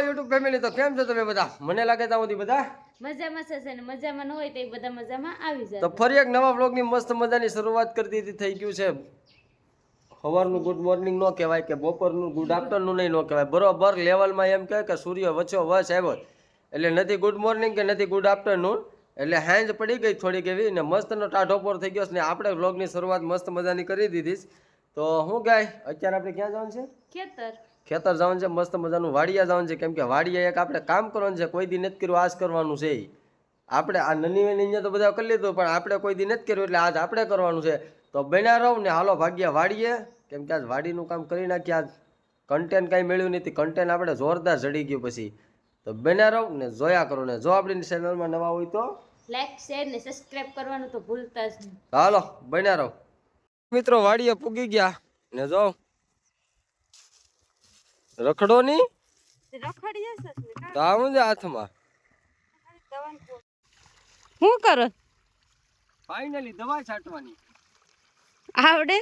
YouTube family તો કેમ છો તમે બધા? મને લાગે ત્યાં સુધી બધા મજામાં છે ને મજામાં ન હોય તો બધા મજામાં આવી તો ફરી એક નવા બ્લોગની મસ્ત મજાની શરૂઆત કરી દીધી થઈ ગયું છે. સવારનું ગુડ મોર્નિંગ ન કહેવાય કે બપોરનું ગુડ આફ્ટરનૂન નહીં ન કહેવાય. બરોબર લેવલમાં એમ કહે કે સૂર્ય વચ્ચો વચ આવ્યો. એટલે નથી ગુડ મોર્નિંગ કે નથી ગુડ આફ્ટરનૂન એટલે હેન્જ પડી ગઈ થોડીક એવી ને મસ્તનો ટાઢો પર થઈ ગયો છે ને આપણે વ્લોગની શરૂઆત મસ્ત મજાની કરી દીધી તો હું ગાય અત્યારે આપણે ક્યાં જવાનું છે? ખેતર. ખેતર જવાનું છે મસ્ત મજાનું વાડિયા જવાનું છે કેમ કે વાડિયા એક આપણે કામ કરવાનું છે કોઈ દી નથી કર્યું આજ કરવાનું છે. આપણે આ નની વેની અહીંયા તો બધા કરી લીધું પણ આપણે કોઈ દી નથી કર્યું એટલે આજ આપણે કરવાનું છે. તો બન્યા રહું ને હાલો ભાગ્યા વાડીએ કેમ કે આજ વાડીનું કામ કરી નાખીએ આજ. કન્ટેન્ટ કાંઈ મળ્યું નથી કન્ટેન્ટ આપણે જોરદાર ચડી ગયું પછી. તો બન્યા રહો ને જોયા કરો ને જો આપણી ચેનલમાં નવા હોય તો. લાઈક શેર ને સબસ્ક્રાઇબ કરવાનું તો ભૂલતા જ નહીં. હાલો બન્યા રહો. મિત્રો વાડીએ પૂગી ગયા ને જો. રખડો ની? હાથમાં. શું કરો? ફાઇનલી દવા છાંટવાની. આવડે?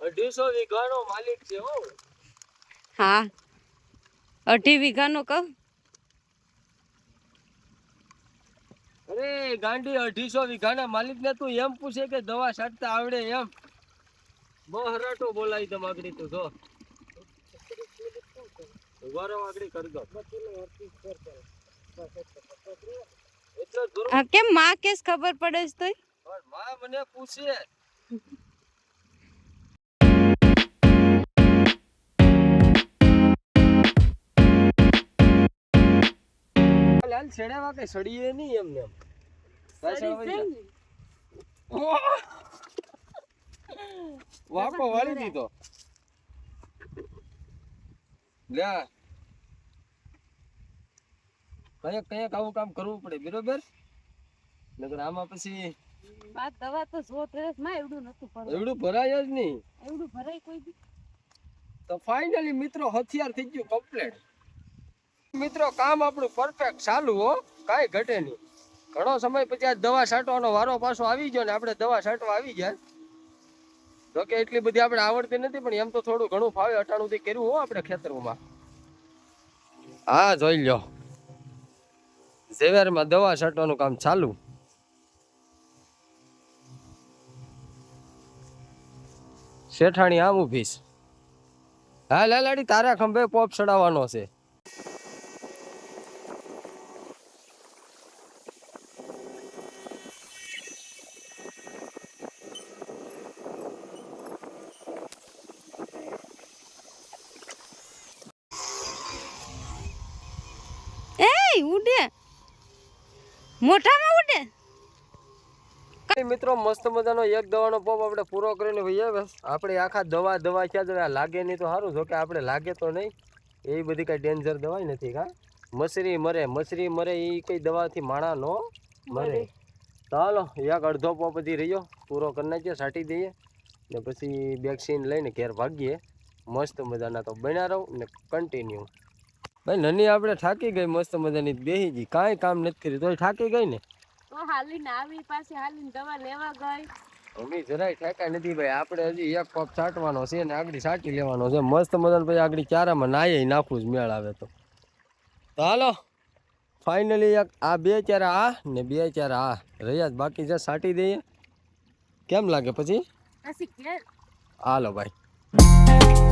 અઢીસો વીઘાનો માલિક છે હો. હા. અઢી વીઘાનો કહું? અરે ગાંડી અઢીસો વીઘાના માલિક ને તું એમ પૂછે કે દવા છાંટતા આવડે એમ. બહુ હરાટો બોલાય તમે આગળ તું જો. ઉભારો આગળ કરી દો એટલો કેમ માં કેસ ખબર પડે છે તોય? માં મને પૂછે. લાલ છેડાવા કઈ સડીએ નહીં એમને એમ. વાપો વાળી દીધો. લ્યા કયાક કયાક આવું કામ કરવું પડે બરોબર? નકર આમાં પછી આ દવા તો સો ત્રેસમાં એવડું નતું એવડું ભરાય જ નહીં. એવડું ભરાય કોઈ દી તો ફાઇનલી મિત્રો હથિયાર થઈ ગયું કમ્પ્લીટ મિત્રો કામ આપણું પરફેક્ટ ચાલુ હો. કાંઈ ઘટે નહીં. ઘણો સમય પછી આ દવા છાંટવાનો વારો પાછો આવી ગયો ને આપણે દવા છાંટવા આવી ગયા. જો કે એટલી બધી આપણે આવડતી નથી, પણ એમ તો થોડું ઘણું ફાવે. અટાણુંથી કર્યું હો આપણે ખેતરોમાં. હા, જોઈ લ્યો. ઝેવેરમાં દવા છાંટવાનું કામ ચાલુ. શેઠાણી આમ ઊભીશ હા લાલાડી તારા ખંભે પોપ ચડાવવાનો છે. એ ઉડે. મોઢામાં ઉડે. કઈ મિત્રો મસ્ત મજાનો એક દવાનો પોપ આપણે પૂરો કરીને ભાઈ બસ આપણે આખા દવા દવા ક્યાં દવા લાગે નહીં તો સારું જો કે આપણે લાગે તો નહીં. એ બધી કઈ ડેન્જર દવાઈ નથી કા? મસરી મરે મસરી મરે એ કઈ દવાથી માણા નો મરે. ચાલો એક અડધો પોપ હજી રહ્યો. પૂરો કરી નાખીએ છાંટી દઈએ. ને પછી વેક્સિન લઈને ઘેર ભાગીએ. મસ્ત મજાના તો બન્યા રહું ને કન્ટિન્યુ ભાઈ નની આપણે થાકી ગઈ મસ્ત મજાની બેહી ગઈ. કાંઈ કામ નથી કર્યું તોય થાકી ગઈ ને? તો હાલીને આવી પાસે હાલીને દવા લેવા ગઈ. અમે જરાય ઠેકા નથી ભાઈ આપણે હજી એક પગ છાંટવાનો છે ને આગળ છાંટી લેવાનો છે. મસ્ત મજાને પછી આગળ ચારામાં નાયે નાખવું જ મેળ આવે તો. તો હાલો ફાઇનલી એક આ બે ચારા આ ને બે ચારા આ. રહ્યા બાકી જે છાંટી દઈએ. કેમ લાગે પછી? હાલો ભાઈ.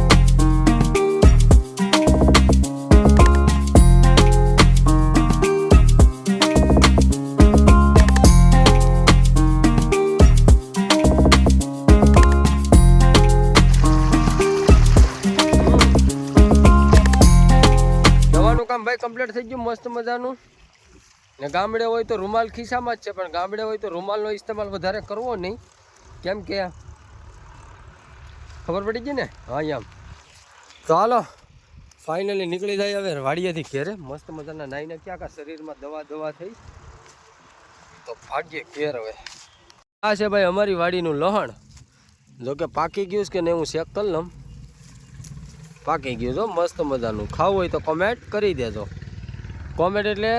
કામ ભાઈ કમ્પ્લીટ થઈ ગયું, મસ્ત મજાનું. ને ગામડે હોય તો રૂમાલ ખિસ્સામાં જ છે, પણ ગામડે હોય તો રૂમાલનો ઇસ્તેમાલ વધારે કરવો નહીં. કેમ કે ખબર પડી ગઈ ને? હા એમ તો હાલો ફાઇનલી નીકળી જાય હવે વાડિયાથી ઘેરે. મસ્ત મજાના નાઈને ક્યાં કા શરીરમાં દવા દવા થઈ. તો ભાગ્ય ઘેર હવે. આ છે ભાઈ અમારી વાડીનું લહણ. જો કે પાકી ગયું છે કે નહીં, હું ચેક કરી લઉં. પાકી ગયું છો મસ્ત મજાનું. ખાવું હોય તો કોમેન્ટ કરી દેજો. કોમેન્ટ એટલે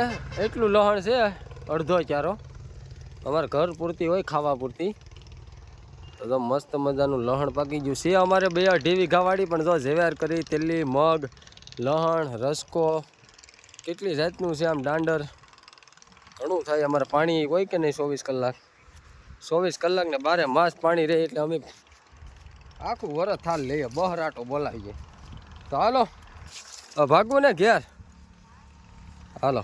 એટલું લહણ છે, અડધો ચારો અમારે ઘર પૂરતી હોય, ખાવા પૂરતી. તો જો મસ્ત મજાનું લહણ પાકી ગયું છે. અમારે બે અઢી વીઘાવાળી પણ જો ઝેવાર કરી તેલી મગ, લહણ, રસકો, કેટલી જાતનું છે આમ દાંડર. ઘણું થાય અમારે પાણી, હોય કે નહીં ચોવીસ કલાક? ચોવીસ કલાકને બારે માસ પાણી રહે એટલે અમે આખું વરસ થાલ લઈએ, બહરાટો બોલાવીએ. તો હાલો. ભાગવું ને ઘેર? હાલો.